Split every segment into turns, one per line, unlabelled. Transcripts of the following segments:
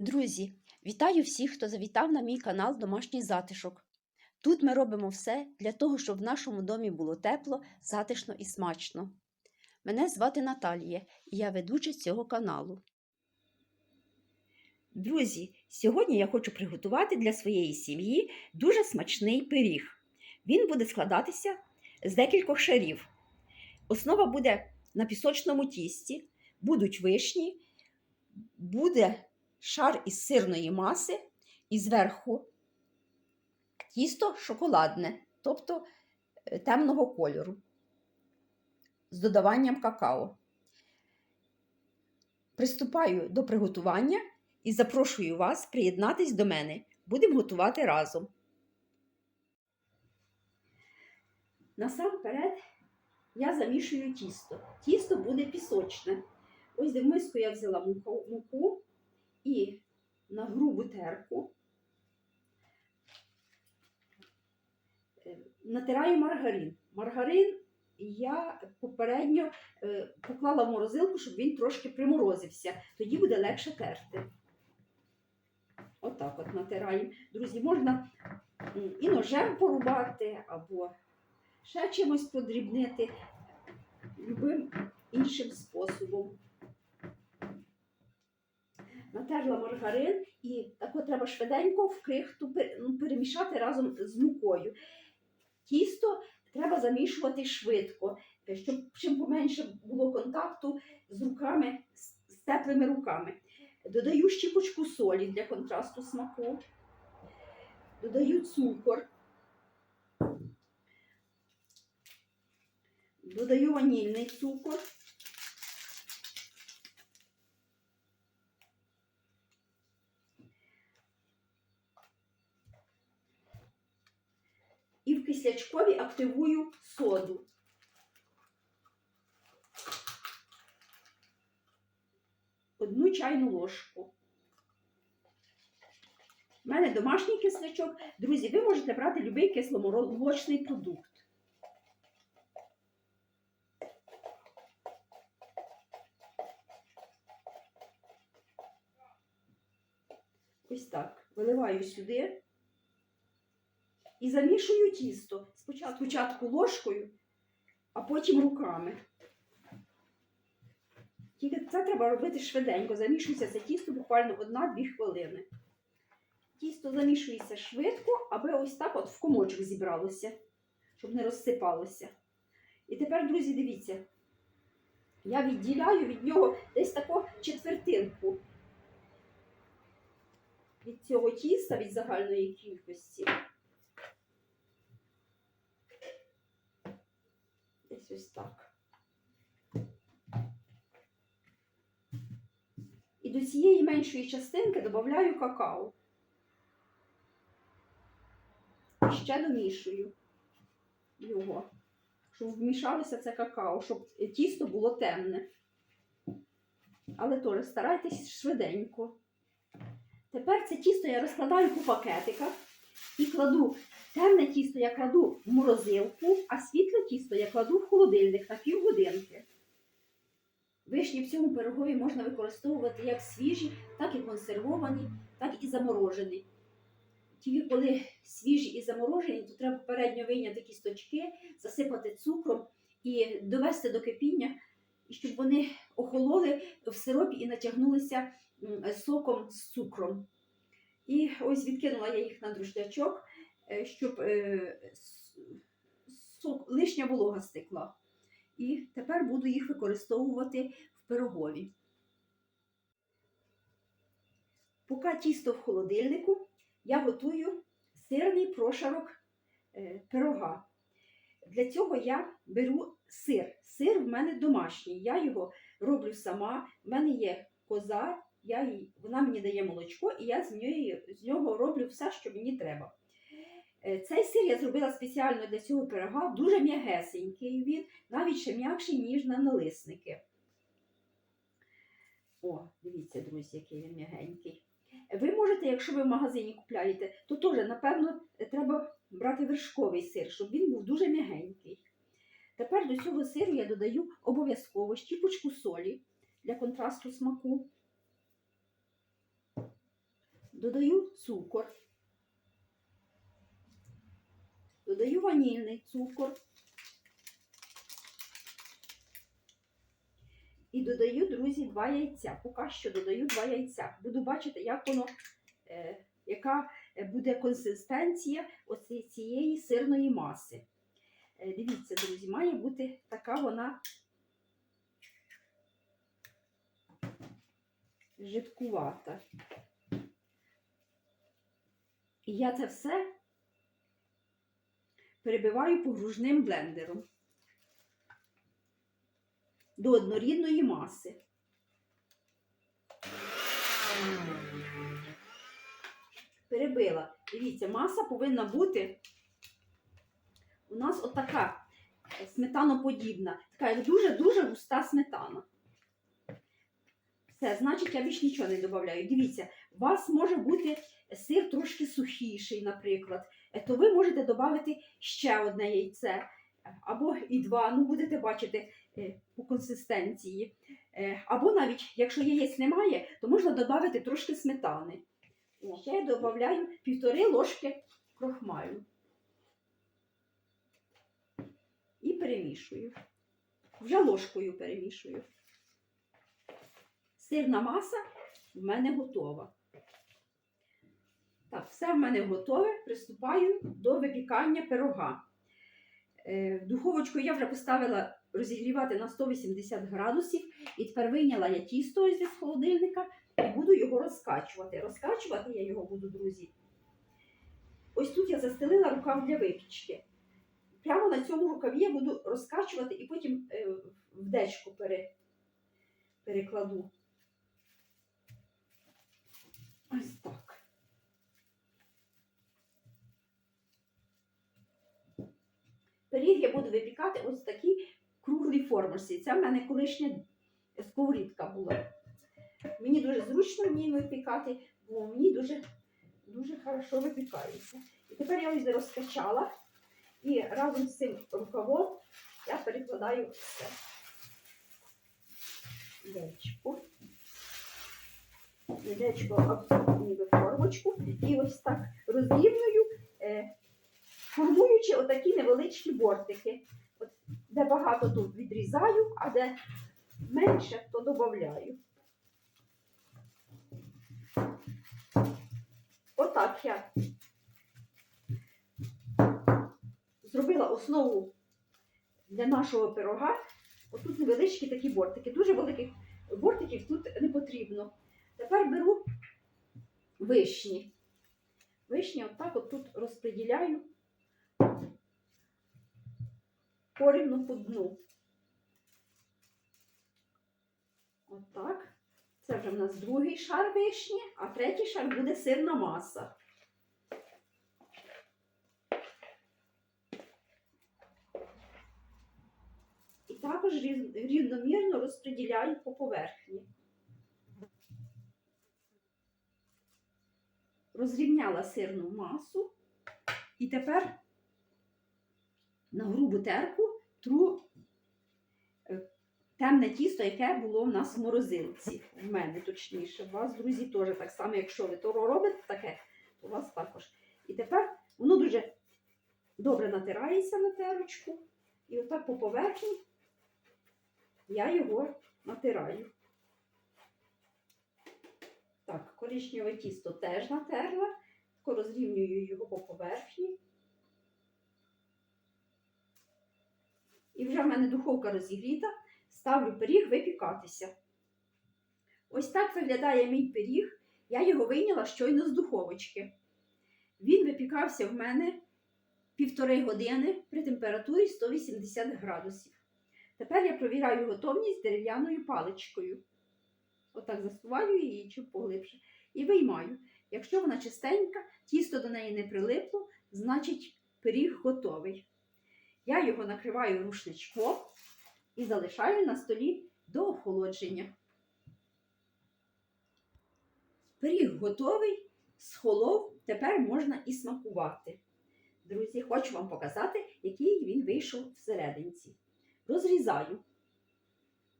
Друзі, вітаю всіх, хто завітав на мій канал Домашній затишок. Тут ми робимо все для того, щоб в нашому домі було тепло, затишно і смачно. Мене звати Наталія, і я ведуча цього каналу.
Друзі, сьогодні я хочу приготувати для своєї сім'ї дуже смачний пиріг. Він буде складатися з декількох шарів. Основа буде на пісочному тісті, будуть вишні, буде шар із сирної маси і зверху тісто шоколадне, тобто е, темного кольору, з додаванням какао. Приступаю до приготування і запрошую вас приєднатись до мене. Будемо готувати разом. Насамперед я замішую тісто. Тісто буде пісочне. Ось в миску я взяла муку, муку і на грубу терку е, натираю маргарин. Маргарин я попередньо е, поклала в морозилку, щоб він трошки приморозився. Тоді буде легше терти. Отак от натираємо. Друзі, можна і ножем порубати, або ще чимось подрібнити любим іншим способом. Натерла маргарин і так от треба швиденько в крихту ну, перемішати разом з мукою. Тісто треба замішувати швидко, е, щоб чим поменше було контакту з руками, з теплими руками. Додаю щіпочку солі для контрасту смаку. Додаю цукор. Додаю ванільний цукор. І в кислячкові активую соду. Одну чайну ложку. У мене домашній кислячок. Друзі, ви можете брати будь-який кисломолочний продукт. Ось так. Виливаю сюди і замішую тісто. Спочатку, спочатку ложкою, а потім руками. Тільки це треба робити швиденько. Замішується це тісто буквально 1-2 хвилини. Тісто замішується швидко, аби ось так от в комочок зібралося, щоб не розсипалося. І тепер, друзі, дивіться, я відділяю від нього десь таку четвертинку від цього тіста, від загальної кількості. Десь ось так. І до цієї меншої частинки додаю какао. І ще домішую його, щоб вмішалося це какао, щоб тісто було темне. Але теж старайтесь швиденько. Тепер це тісто я розкладаю по пакетиках і кладу темне тісто я кладу в морозилку, а світле тісто я кладу в холодильник на півгодинки. Вишні в цьому пирогові можна використовувати як свіжі, так і консервовані, так і заморожені. Тільки коли свіжі і заморожені, то треба попередньо вийняти кісточки, засипати цукром і довести до кипіння, щоб вони охололи в сиропі і натягнулися соком з цукром. І ось відкинула я їх на друждячок, е, щоб е, сок, лишня волога стекла. І тепер буду їх використовувати в пирогові. Поки тісто в холодильнику, я готую сирний прошарок е, пирога. Для цього я беру сир. Сир в мене домашній. Я його роблю сама. В мене є коза, я їй, вона мені дає молочко, і я з, неї, з нього роблю все, що мені треба. Е, Цей сир я зробила спеціально для цього пирога, дуже м'ягесенький він, навіть ще м'якший, ніж на налисники. О, дивіться, друзі, який він м'ягенький. Ви можете, якщо ви в магазині купляєте, то теж, напевно, треба брати вершковий сир, щоб він був дуже м'ягенький. Тепер до цього сиру я додаю обов'язково щіпочку солі для контрасту смаку. Додаю цукор. Додаю ванільний цукор. І додаю, друзі, два яйця. Поки що додаю два яйця. Буду бачити, як воно, е, яка е, буде консистенція оці- цієї сирної маси. Е, дивіться, друзі, має бути така вона жидкувата. І я це все перебиваю погружним блендером до однорідної маси. Перебила. Дивіться, маса повинна бути у нас отака е, сметаноподібна, така як дуже-дуже густа сметана. Все, значить, я більш нічого не додаю. Дивіться, у вас може бути сир трошки сухіший, наприклад, Е, то ви можете додати ще одне яйце або і два. Ну, будете бачити е, по консистенції. Е, Або навіть, якщо яєць немає, то можна додати трошки сметани. О, я додаю півтори ложки крохмалю. І перемішую. Вже ложкою перемішую. Сирна маса в мене готова. Так, все в мене готове. Приступаю до випікання пирога. Е, Духовочку я вже поставила розігрівати на 180 градусів. І тепер вийняла я тісто із холодильника і буду його розкачувати. Розкачувати я його буду, друзі. Ось тут я застелила рукав для випічки. Прямо на цьому рукаві я буду розкачувати і потім е, в дечку перекладу. Ось так. Пиріг я буду випікати ось в такій круглій формочці. Це в мене колишня сковорідка була. Мені дуже зручно в ній випікати, бо мені дуже, дуже хорошо випікається. І тепер я ось розкачала і разом з цим рукавом я перекладаю все. Дечку. Дечко ніби формочку. І ось так розрівнюю, е, формуючи отакі невеличкі бортики. От, де багато, то відрізаю, а де менше, то додаю. Отак я зробила основу для нашого пирога. Отут невеличкі такі бортики. Дуже великих бортиків тут не потрібно. Тепер беру вишні. Вишні отак от тут розподіляю порівну по дну. Отак. Це вже в нас другий шар вишні, а третій шар буде сирна маса. І також рівномірно розподіляю по поверхні. Розрівняла сирну масу. І тепер на грубу терку тру е, темне тісто, яке було в нас в морозилці. В мене точніше. У вас, друзі, теж так само, якщо ви то робите таке, то у вас також. І тепер воно дуже добре натирається на терочку. І отак по поверхні я його натираю. Так, коричневе тісто теж натерла, розрівнюю його по поверхні. І вже в мене духовка розігріта, ставлю пиріг випікатися. Ось так виглядає мій пиріг. Я його вийняла щойно з духовочки. Він випікався в мене півтори години при температурі 180 градусів. Тепер я провіряю готовність дерев'яною паличкою. Отак засуваю її чуть поглибше. І виймаю. Якщо вона чистенька, тісто до неї не прилипло, значить пиріг готовий. Я його накриваю рушничком і залишаю на столі до охолодження. Пиріг готовий, схолов, тепер можна і смакувати. Друзі, хочу вам показати, який він вийшов всерединці. Розрізаю.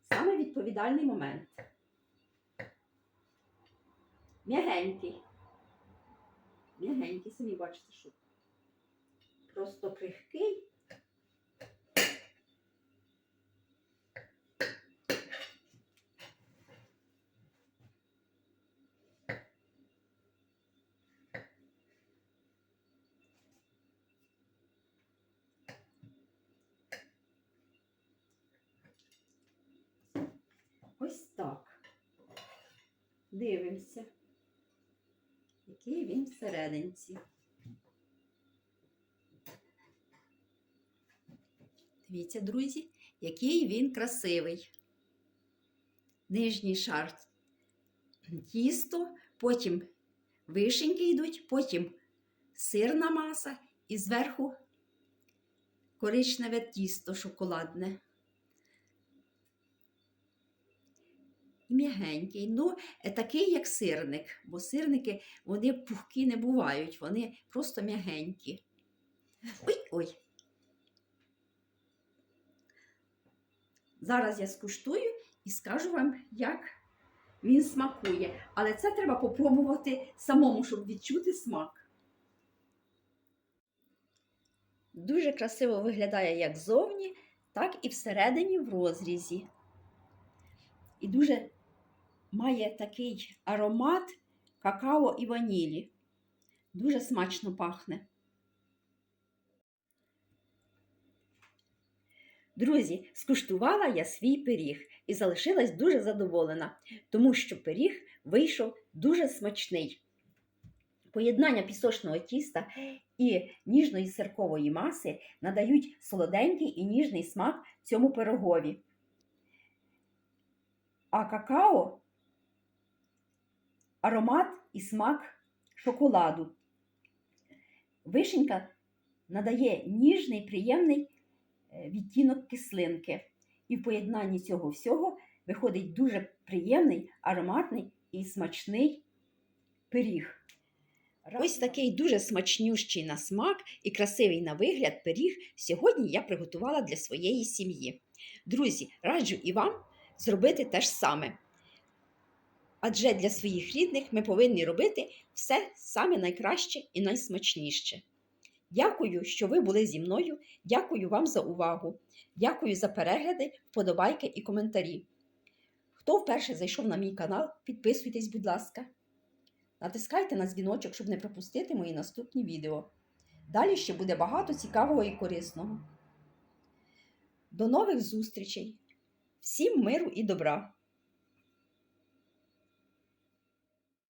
Саме відповідальний момент. М'ягенький. М'ягенький, самі бачите, що просто крихкий. Ось так. Дивимося, який він всерединці. Дивіться, друзі, який він красивий. Нижній шар тісто, потім вишеньки йдуть, потім сирна маса і зверху коричневе тісто шоколадне. М'ягенький. Ну, е, такий, як сирник, бо сирники вони пухкі не бувають, вони просто м'ягенькі. Ой-ой. Зараз я скуштую і скажу вам, як він смакує. Але це треба попробувати самому, щоб відчути смак. Дуже красиво виглядає як зовні, так і всередині в розрізі. І дуже має такий аромат какао і ванілі. Дуже смачно пахне. Друзі, скуштувала я свій пиріг і залишилась дуже задоволена, тому що пиріг вийшов дуже смачний. Поєднання пісочного тіста і ніжної сиркової маси надають солоденький і ніжний смак цьому пирогові. А какао аромат і смак шоколаду. Вишенька надає ніжний, приємний е, відтінок кислинки. І в поєднанні цього всього виходить дуже приємний, ароматний і смачний пиріг. Ось такий дуже смачнющий на смак і красивий на вигляд пиріг сьогодні я приготувала для своєї сім'ї. Друзі, раджу і вам зробити те ж саме. Адже для своїх рідних ми повинні робити все саме найкраще і найсмачніше. Дякую, що ви були зі мною. Дякую вам за увагу. Дякую за перегляди, вподобайки і коментарі. Хто вперше зайшов на мій канал, підписуйтесь, будь ласка. Натискайте на дзвіночок, щоб не пропустити мої наступні відео. Далі ще буде багато цікавого і корисного. До нових зустрічей! Всім миру і добра!